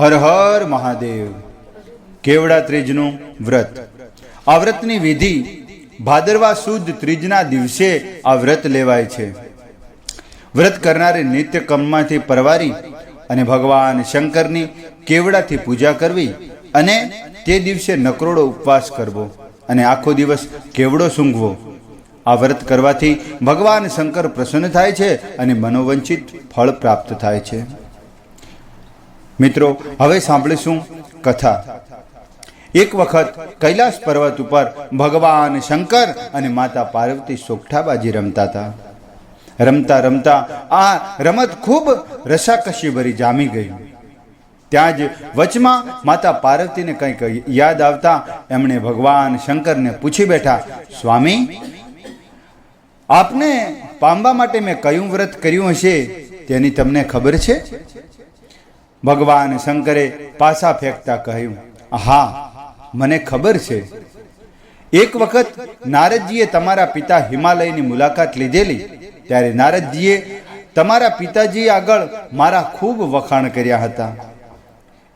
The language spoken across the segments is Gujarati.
હર હર મહાદેવ. કેવડા ત્રીજનું વ્રત. આ વ્રતની વિધિ ભાદરવા સુદ ત્રીજના દિવસે આ વ્રત લેવાય છે. વ્રત કરનારે નિત્ય કમમાંથી પરવારી અને ભગવાન શંકરની કેવડાથી પૂજા કરવી અને તે દિવસે નકરોડો ઉપવાસ કરવો અને આખો દિવસ કેવડો સૂંઘવો. આ વ્રત કરવાથી ભગવાન શંકર પ્રસન્ન થાય છે અને મનોવંચિત ફળ પ્રાપ્ત થાય છે. મિત્રો, હવે સાંભળીશું કથા. એક વખત કૈલાસ પર્વત ઉપર ભગવાન શંકર અને માતા પાર્વતી સોગઠાબાજી રમતા હતા. રમતા રમતા આ રમત ખૂબ રસાકસી ભરી જામી ગઈ ત્યાં જ વચમાં માતા પાર્વતીને કંઈક યાદ આવતા એમણે ભગવાન શંકરને પૂછી બેઠા, સ્વામી, આપને પામવા માટે મેં કયું વ્રત કર્યું હશે? તેની તમને ખબર છે? ભગવાન શંકરે પાછા ફેંકતા કહ્યું હા મને ખબર છે. એક વખત નારદજીએ તમારા પિતા હિમાલયની મુલાકાત લીધેલી, ત્યારે નારદજીએ તમારા પિતાજી આગળ મારા ખૂબ વખાણ કર્યા હતા.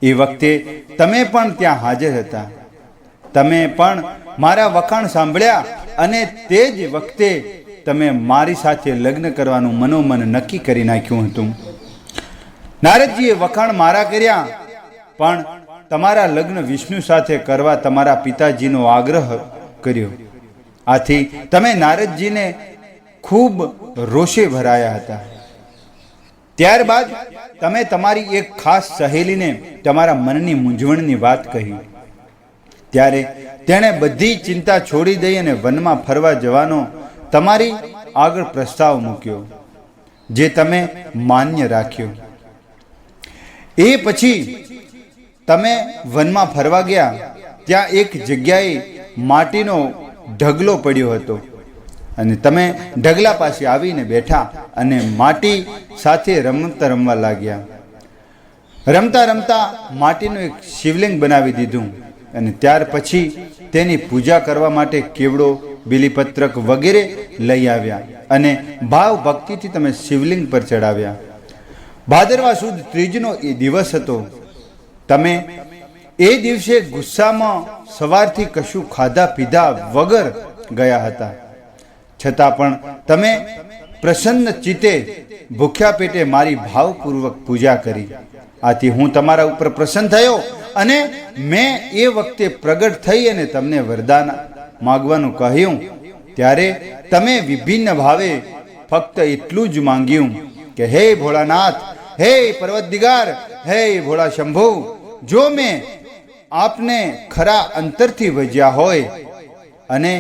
એ વખતે તમે પણ ત્યાં હાજર હતા. તમે પણ મારા વખાણ સાંભળ્યા અને તે જ વખતે તમે મારી સાથે લગ્ન કરવાનું મનોમન નક્કી કરી નાખ્યું હતું. નારદજીએ વખાણ મારા કર્યા, પણ તમારા લગ્ન વિષ્ણુ સાથે કરવા તમારા પિતાજીનો આગ્રહ કર્યો. આથી તમે નારદજીને ખૂબ રોષે ભરાયા હતા. ત્યારબાદ તમે તમારી એક ખાસ સહેલીને તમારા મનની મૂંઝવણની વાત કહી. ત્યારે તેણે બધી ચિંતા છોડી દઈ અને વનમાં ફરવા જવાનો તમારી આગળ પ્રસ્તાવ મૂક્યો, જે તમે માન્ય રાખ્યો. એ પછી તમે વનમાં ફરવા ગયા, ત્યાં એક જગ્યાએ માટીનો ઢગલો પડ્યો હતો. અને તમે ઢગલા પાસે આવીને બેઠા અને માટી સાથે રમતા રમવા લાગ્યા. રમતા રમતા માટીનું એક શિવલિંગ બનાવી દીધું અને ત્યાર પછી તેની પૂજા કરવા માટે કેવડો બિલીપત્રક વગેરે લઈ આવ્યા અને ભાવ ભક્તિથી તમે શિવલિંગ પર ચડાવ્યા. ભાદરવા સુદ ત્રીજનો એ દિવસ હતો. તમે એ દિવસે ગુસ્સામાં સવારથી કશું ખાધા પીધા વગર ગયા હતા. છતાં પણ તમે પ્રસન્ન ચિત્તે ભૂખ્યા પેટે મારી ભાવપૂર્વક પૂજા કરી. આથી હું તમારા ઉપર પ્રસન્ન થયો અને મેં એ વખતે પ્રગટ થઈ અને તમને વરદાન માગવાનું કહ્યું. ત્યારે તમે વિભિન્ન ભાવે ફક્ત એટલું જ માંગ્યું. કે હે ભોળાનાથ, હે પર્વત દિગાર હે ભોળા શંભુ, જો મેં આપને ખરા અંતરથી ભજ્યા હોય અને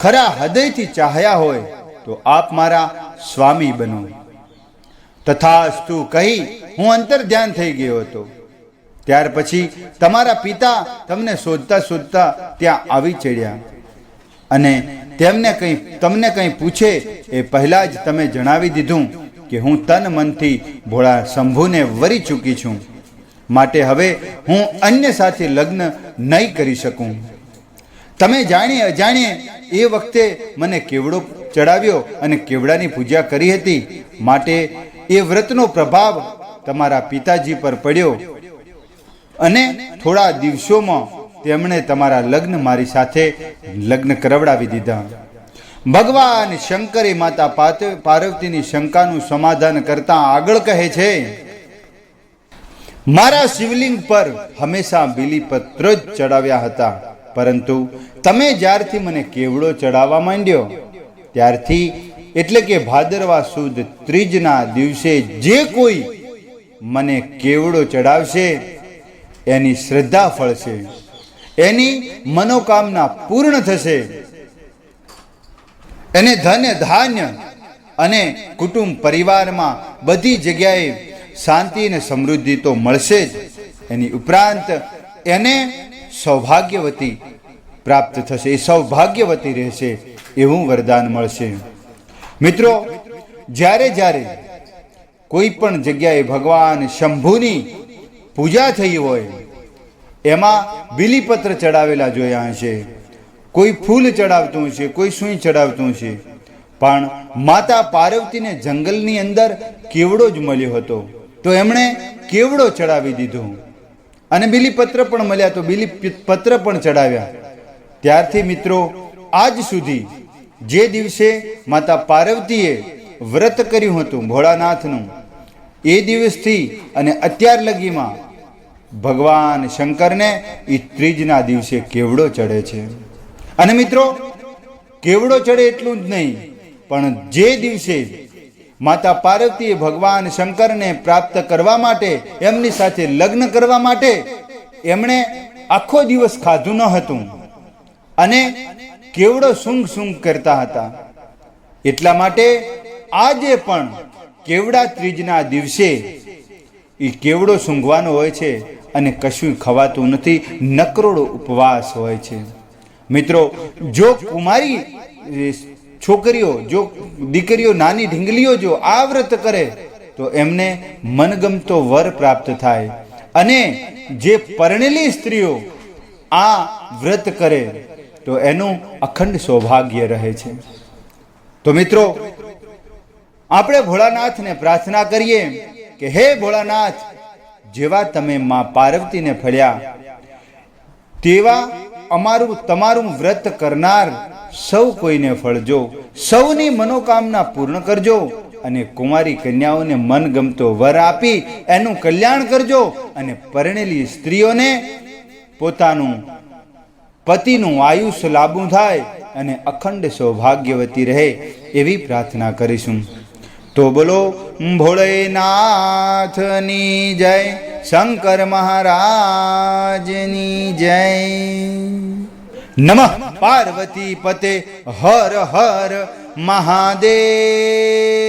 ખરા હૃદયથી ચાહ્યા હોય, તો આપ મારા સ્વામી બનો. તથાસ્તુ કહી હું અંતર ધ્યાન થઈ ગયો હતો. ત્યાર પછી તમારા પિતા તમને શોધતા શોધતા ત્યાં આવી ચડ્યા અને તેમને કંઈ, તમને કંઈ પૂછે એ પહેલાં જ તમે જણાવી દીધું. કે હું તન મનથી ભોળા શંભુને વરી ચૂકી છું. માટે હવે હું અન્ય સાથે લગ્ન નહીં કરી શકું. તમે જાણીએ અજાણીએ એ વખતે મને કેવડો ચડાવ્યો અને કેવડાની પૂજા કરી હતી. માટે એ વ્રતનો પ્રભાવ તમારા પિતાજી પર પડ્યો. અને થોડા દિવસોમાં તેમણે તમારા લગ્ન મારી સાથે લગ્ન કરવડાવી દીધા. ભગવાન શંકરે માતા પાર્વતીની શંકાનું સમાધાન કરતા આગળ કહે છે, મારા શિવલિંગ પર હંમેશા બિલીપત્ર જ ચડાવ્યા હતા. પરંતુ તમે જ્યારથી મને કેવડો ચડાવવા માંડ્યો, ત્યારથી એટલે કે ભાદરવા સુદ ત્રીજના દિવસે જે કોઈ મને કેવડો ચડાવશે, એની શ્રદ્ધા ફળશે. એની મનોકામના પૂર્ણ થશે. એને ધન્ય ધાન્ય અને કુટુંબ પરિવારમાં બધી જગ્યાએ શાંતિ અને સમૃદ્ધિ તો મળશે જ. એની ઉપરાંત એને સૌભાગ્યવતી પ્રાપ્ત થશે. એ સૌભાગ્યવતી રહેશે એવું વરદાન મળશે. મિત્રો, જ્યારે જ્યારે કોઈ પણ જગ્યાએ ભગવાન શંભુની પૂજા થઈ હોય, એમાં બિલીપત્ર ચડાવેલા જોયા હશે. કોઈ ફૂલ ચડાવતું છે કોઈ સુઈ ચડાવતું છે પણ માતા પાર્વતીને જંગલની અંદર કેવડો જ મળ્યો હતો. તો એમણે કેવડો ચડાવી દીધો? અને બીલીપત્ર પણ મળ્યા તો બીલી પત્ર પણ ચડાવ્યા. ત્યારથી મિત્રો, આજ સુધી જે દિવસે માતા પાર્વતીએ વ્રત કર્યું હતું ભોળાનાથનું, એ દિવસથી અને અત્યાર લગીમાં ભગવાન શંકરને એ ત્રીજના દિવસે કેવડો ચડે છે. અને મિત્રો, કેવડો ચડે એટલું જ નહીં, પણ જે દિવસે માતા પાર્વતીએ ભગવાન શંકરને પ્રાપ્ત કરવા માટે, એમની સાથે લગ્ન કરવા માટે, એમણે આખો દિવસ ખાધું ન હતું. અને કેવડો સૂંઘ સૂંઘ કરતા હતા. એટલા માટે આજે પણ કેવડા ત્રીજના દિવસે એ કેવડો સૂંઘવાનો હોય છે અને કશું ખવાતું નથી, નકરોડો ઉપવાસ હોય છે. મિત્રો, જો કુમારી છોકરીઓ, જો દીકરીઓ, નાની ઢીંગલીઓ જો આ વ્રત કરે, તો એમને મનગમતો વર પ્રાપ્ત થાય. અને જે પરણેલી સ્ત્રીઓ આ વ્રત કરે, તો એનું અખંડ સૌભાગ્ય રહે છે. તો મિત્રો, આપણે ભોળાનાથને પ્રાર્થના કરીએ કે હે ભોળાનાથ, જેવા તમે મા પાર્વતીને ફળ્યા, તેવા અમારું, તમારું વ્રત કરનાર સૌ કોઈને ફળજો, સૌની મનોકામના પૂર્ણ કરજો અને કુમારી કન્યાઓને મનગમતો વર આપી એનું કલ્યાણ કરજો અને પરણેલી સ્ત્રીઓને પોતાનું પતિનું આયુષ્ય લાંબુ થાય અને અખંડ સૌભાગ્યવતી રહે એવી પ્રાર્થના કરીશું. તો બોલો, ભોળેનાથની જય. શંકર મહારાજની જય. નમઃ. પાર્વતી પતે હર હર મહાદેવ.